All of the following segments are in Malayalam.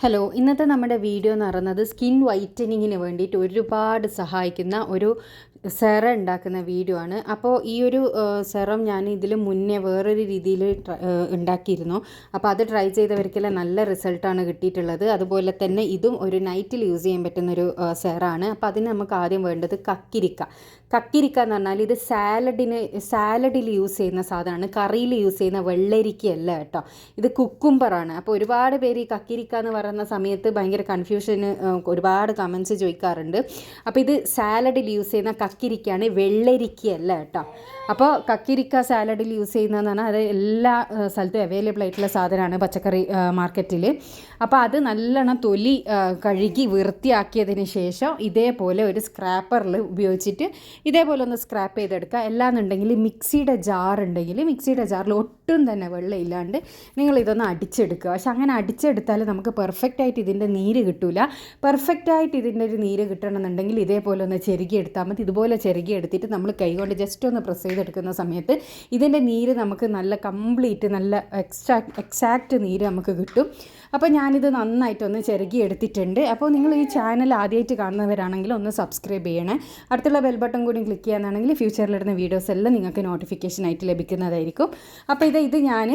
ഹലോ ഇന്നത്തെ നമ്മുടെ വീഡിയോ എന്ന് പറയുന്നത് സ്കിൻ വൈറ്റനിങ്ങിന് വേണ്ടിയിട്ട് ഒരുപാട് സഹായിക്കുന്ന ഒരു സെറം ഉണ്ടാക്കുന്ന വീഡിയോ ആണ്. അപ്പോൾ ഈ ഒരു സെറം ഞാൻ ഇതിൽ മുന്നേ വേറൊരു രീതിയിൽ ഉണ്ടാക്കിയിരുന്നു. അപ്പോൾ അത് ട്രൈ ചെയ്തവർക്കെല്ലാം നല്ല റിസൾട്ടാണ് കിട്ടിയിട്ടുള്ളത്. അതുപോലെ തന്നെ ഇതും ഒരു നൈറ്റിൽ യൂസ് ചെയ്യാൻ പറ്റുന്നൊരു സെറാണ് അപ്പോൾ അതിന് നമുക്ക് ആദ്യം വേണ്ടത് കക്കിരിക്ക. കക്കിരിക്ക എന്ന് പറഞ്ഞാൽ ഇത് സാലഡിന് സാലഡിൽ യൂസ് ചെയ്യുന്ന സാധനമാണ്. കറിയിൽ യൂസ് ചെയ്യുന്ന വെള്ളരിക്കയല്ല കേട്ടോ. ഇത് കുക്കുംബറാണ് അപ്പോൾ ഒരുപാട് പേര് ഈ കക്കിരിക്ക എന്ന് പറയുന്ന സമയത്ത് ഭയങ്കര കൺഫ്യൂഷന് ഒരുപാട് കമൻസ് ചോദിക്കാറുണ്ട്. അപ്പോൾ ഇത് സാലഡിൽ യൂസ് ചെയ്യുന്ന കക്കിരിക്കയാണ് വെള്ളരിക്കയല്ല കേട്ടോ. അപ്പോൾ കക്കിരിക്ക സാലഡിൽ യൂസ് ചെയ്യുന്നതെന്ന് പറഞ്ഞാൽ അത് എല്ലാ സ്ഥലത്തും അവൈലബിൾ ആയിട്ടുള്ള സാധനമാണ് പച്ചക്കറി മാർക്കറ്റിൽ. അപ്പോൾ അത് നല്ലോണം തൊലി കഴുകി വൃത്തിയാക്കിയതിന് ശേഷം ഇതേപോലെ ഒരു സ്ക്രാപ്പറിൽ ഉപയോഗിച്ചിട്ട് ഇതേപോലെ ഒന്ന് സ്ക്രാപ്പ് ചെയ്തെടുക്കുക. അല്ലാന്നുണ്ടെങ്കിൽ മിക്സിയുടെ ജാർ ഉണ്ടെങ്കിൽ മിക്സിയുടെ ജാറിൽ ഒട്ടും തന്നെ വെള്ളം ഇല്ലാണ്ട് നിങ്ങൾ ഇതൊന്ന് അടിച്ചെടുക്കുക. പക്ഷെ അങ്ങനെ അടിച്ചെടുത്താൽ നമുക്ക് പെർഫെക്റ്റ് ആയിട്ട് ഇതിന്റെ നീര് കിട്ടില്ല പെർഫെക്റ്റ് ആയിട്ട് ഇതിന്റെ ഒരു നീര് കിട്ടണമെന്നുണ്ടെങ്കിൽ ഇതേപോലെ ഒന്ന് ചെരുകി എടുത്താൽ മതി. ഇതുപോലെ ചെരുകി എടുത്തിട്ട് നമ്മൾ കൈകൊണ്ട് ജസ്റ്റ് ഒന്ന് പ്രസ് ചെയ്തെടുക്കുന്ന സമയത്ത് ഇതിന്റെ നീര് നമുക്ക് നല്ല കംപ്ലീറ്റ് നല്ല എക്സ്ട്രാക്ട് എക്സാക്റ്റ് നീര് നമുക്ക് കിട്ടും. അപ്പോൾ ഞാനിത് നന്നായിട്ടൊന്ന് ചെറുകി എടുത്തിട്ടുണ്ട്. അപ്പോൾ നിങ്ങൾ ഈ ചാനൽ ആദ്യമായിട്ട് കാണുന്നവരാണെങ്കിൽ ഒന്ന് സബ്സ്ക്രൈബ് ചെയ്യണേ. അടുത്തുള്ള ബെൽ ബട്ടൺ കൂടി ക്ലിക്ക് ചെയ്യാനാണെങ്കിൽ ഫ്യൂച്ചറിലിടുന്ന വീഡിയോസ് എല്ലാം നിങ്ങൾക്ക് നോട്ടിഫിക്കേഷൻ ആയിട്ട് ലഭിക്കുന്നതായിരിക്കും. അപ്പോൾ ഇത് ഇത് ഞാൻ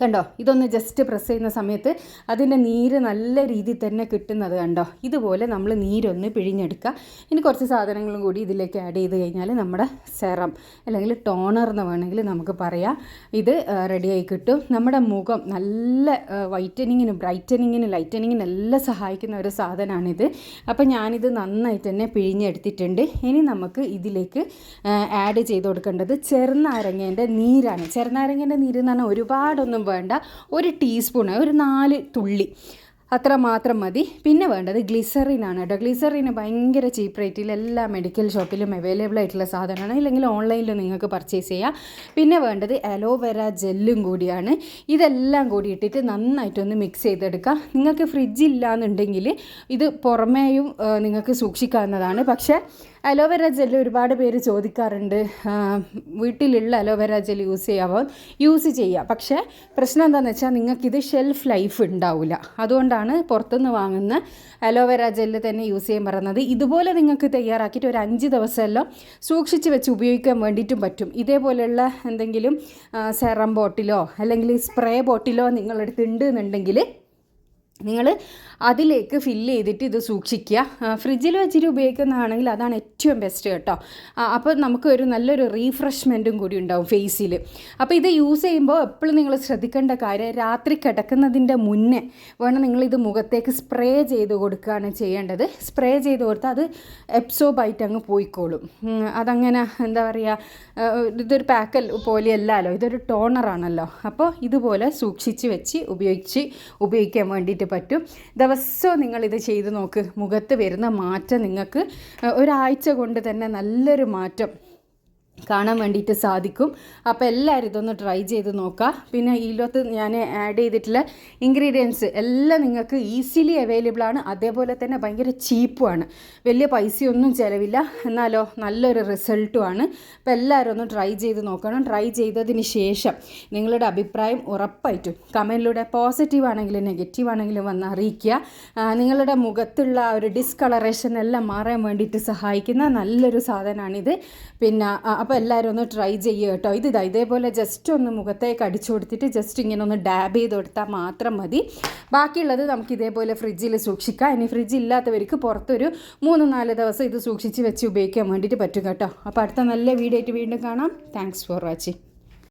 കണ്ടോ? ഇതൊന്ന് ജസ്റ്റ് പ്രസ് ചെയ്യുന്ന സമയത്ത് അതിന്റെ നീര് നല്ല രീതിയിൽ തന്നെ കിട്ടുന്നത് കണ്ടോ? ഇതുപോലെ നമ്മൾ നീരൊന്ന് പിഴിഞ്ഞെടുക്കുക. ഇനി കുറച്ച് സാധനങ്ങളും കൂടി ഇതിലേക്ക് ആഡ് ചെയ്ത് കഴിഞ്ഞാൽ നമ്മുടെ സെറം അല്ലെങ്കിൽ ടോണർ എന്ന് വേണമെങ്കിൽ നമുക്ക് പറയാം. ഇത് റെഡിയായി കിട്ടും. നമ്മുടെ മുഖം നല്ല വൈറ്റനിങ്ങിനും ബ്രൈറ്റനിങ്ങിന് ലൈറ്റനിങ്ങിനും എല്ലാം സഹായിക്കുന്ന ഒരു സാധനമാണിത് അപ്പോൾ ഞാനിത് നന്നായിട്ട് തന്നെ പിഴിഞ്ഞെടുത്തിട്ടുണ്ട്. ഇനി നമുക്ക് ഇതിലേക്ക് ആഡ് ചെയ്ത് കൊടുക്കേണ്ടത് ചെറുനാരങ്ങേന്റെ നീരാണ്. ചെറുനാരങ്ങേന്റെ നീര് എന്ന് പറഞ്ഞാൽ ഒരുപാടൊന്നും വേണ്ട ഒരു ടീസ്പൂൺ ഒരു നാല് തുള്ളി. അത്ര മാത്രം മതി. പിന്നെ വേണ്ടത് ഗ്ലിസറിനാണ് കേട്ടോ. ഗ്ലിസറിന് ഭയങ്കര ചീപ്പ് റേറ്റിൽ എല്ലാ മെഡിക്കൽ ഷോപ്പിലും അവൈലബിൾ ആയിട്ടുള്ള സാധനമാണ്. ഇല്ലെങ്കിൽ ഓൺലൈനിൽ നിങ്ങൾക്ക് പർച്ചേസ് ചെയ്യാം. പിന്നെ വേണ്ടത് അലോവേര ജെല്ലും കൂടിയാണ്. ഇതെല്ലാം കൂടി ഇട്ടിട്ട് നന്നായിട്ടൊന്ന് മിക്സ് ചെയ്തെടുക്കുക. നിങ്ങൾക്ക് ഫ്രിഡ്ജ് ഇല്ലയെന്നുണ്ടെങ്കിൽ ഇത് പുറമേയും നിങ്ങൾക്ക് സൂക്ഷിക്കാവുന്നതാണ്. പക്ഷേ അലോവേര ജെൽ ഒരുപാട് പേര് ചോദിക്കാറുണ്ട്. വീട്ടിലുള്ള അലോവേര ജെൽ യൂസ് ചെയ്യാവോ? യൂസ് ചെയ്യാം. പക്ഷേ പ്രശ്നം എന്താണെന്ന് വെച്ചാൽ നിങ്ങൾക്കിത് ഷെൽഫ് ലൈഫ് ഉണ്ടാവില്ല അതുകൊണ്ടാണ് പുറത്തുനിന്ന് വാങ്ങുന്ന അലോവേര ജെല്ല് തന്നെ യൂസ് ചെയ്യാൻ പറയുന്നത്. ഇതുപോലെ നിങ്ങൾക്ക് തയ്യാറാക്കിയിട്ട് ഒരു അഞ്ച് ദിവസമെല്ലാം സൂക്ഷിച്ച് വെച്ച് ഉപയോഗിക്കാൻ വേണ്ടിയിട്ടും പറ്റും. ഇതേപോലെയുള്ള എന്തെങ്കിലും സെറം ബോട്ടിലോ അല്ലെങ്കിൽ സ്പ്രേ ബോട്ടിലോ നിങ്ങളെടുത്തുണ്ട് എന്നുണ്ടെങ്കിൽ നിങ്ങൾ അതിലേക്ക് ഫില്ല് ചെയ്തിട്ട് ഇത് സൂക്ഷിക്കുക. ഫ്രിഡ്ജിൽ വെച്ചിട്ട് ഉപയോഗിക്കുന്നതാണെങ്കിൽ അതാണ് ഏറ്റവും ബെസ്റ്റ് കേട്ടോ. അപ്പോൾ നമുക്ക് ഒരു നല്ലൊരു റീഫ്രഷ്മെന്റും കൂടി ഉണ്ടാവും ഫേസിൽ അപ്പോൾ ഇത് യൂസ് ചെയ്യുമ്പോൾ എപ്പോഴും നിങ്ങൾ ശ്രദ്ധിക്കേണ്ട കാര്യം രാത്രി കിടക്കുന്നതിന്റെ മുന്നേ വേണം ഇത് മുഖത്തേക്ക് സ്പ്രേ ചെയ്ത് കൊടുക്കുകയാണ് ചെയ്യേണ്ടത്. സ്പ്രേ ചെയ്ത് കൊടുത്താൽ അത് എപ്സോബായിട്ട് അങ്ങ് പോയിക്കോളും. അതങ്ങനെ എന്താ പറയുക ഇതൊരു പാക്കൽ പോലെയല്ലല്ലോ ഇതൊരു ടോണറാണല്ലോ അപ്പോൾ ഇതുപോലെ സൂക്ഷിച്ച് വെച്ച് ഉപയോഗിച്ച് ഉപയോഗിക്കാൻ വേണ്ടിയിട്ട് പറ്റും. ദിവസവും നിങ്ങളിത് ചെയ്ത് നോക്ക്. മുഖത്ത് വരുന്ന മാറ്റം നിങ്ങൾക്ക് ഒരാഴ്ച കൊണ്ട് തന്നെ നല്ലൊരു മാറ്റം കാണാൻ വേണ്ടിയിട്ട് സാധിക്കും. അപ്പോൾ എല്ലാവരും ഇതൊന്ന് ട്രൈ ചെയ്ത് നോക്കുക പിന്നെ ഇതിലൊത്ത് ഞാൻ ആഡ് ചെയ്തിട്ടുള്ള ഇൻഗ്രീഡിയൻസ് എല്ലാം നിങ്ങൾക്ക് ഈസിലി അവൈലബിൾ ആണ്. അതേപോലെ തന്നെ ഭയങ്കര ചീപ്പുമാണ് വലിയ പൈസയൊന്നും ചിലവില്ല. എന്നാലോ നല്ലൊരു റിസൾട്ടുമാണ് അപ്പോൾ എല്ലാവരും ഒന്ന് ട്രൈ ചെയ്ത് നോക്കണം. ട്രൈ ചെയ്തതിന് ശേഷം നിങ്ങളുടെ അഭിപ്രായം ഉറപ്പായിട്ടും കമന്റിലൂടെ പോസിറ്റീവ് ആണെങ്കിലും നെഗറ്റീവ് ആണെങ്കിലും വന്ന് അറിയിക്കുക. നിങ്ങളുടെ മുഖത്തുള്ള ഒരു ഡിസ്കളറേഷൻ എല്ലാം മാറാൻ വേണ്ടിയിട്ട് സഹായിക്കുന്ന നല്ലൊരു സാധനമാണിത്. പിന്നെ അപ്പോൾ എല്ലാവരും ഒന്ന് ട്രൈ ചെയ്യുക കേട്ടോ. ഇത് ഇതാ ഇതേപോലെ ജസ്റ്റ് ഒന്ന് മുഖത്തേക്ക് അടിച്ചു കൊടുത്തിട്ട് ജസ്റ്റ് ഇങ്ങനെ ഒന്ന് ഡാബ് ചെയ്ത് കൊടുത്താൽ മാത്രം മതി. ബാക്കിയുള്ളത് നമുക്ക് ഇതേപോലെ ഫ്രിഡ്ജിൽ സൂക്ഷിക്കാം. ഇനി ഫ്രിഡ്ജ് ഇല്ലാത്തവർക്ക് പുറത്തൊരു മൂന്ന് നാല് ദിവസം ഇത് സൂക്ഷിച്ച് വെച്ച് ഉപയോഗിക്കാൻ വേണ്ടിയിട്ട് പറ്റും കേട്ടോ. അപ്പോൾ അടുത്ത നല്ല വീഡിയോ ആയിട്ട് വീണ്ടും കാണാം. Thanks for watching